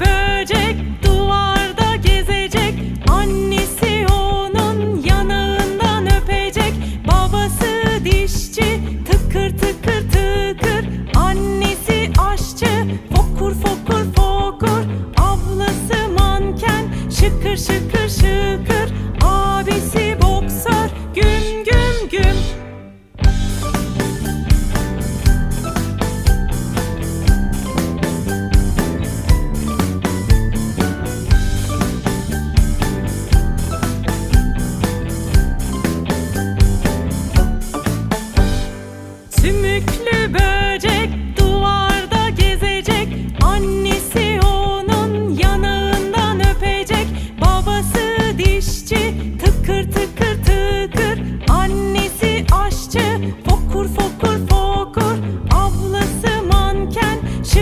böcek duvarda gezecek. Annesi onun yanağından öpecek. Babası dişçi tıkır tıkır tıkır. Annesi aşçı fokur fokur fokur. Ablası manken şıkır şıkır No.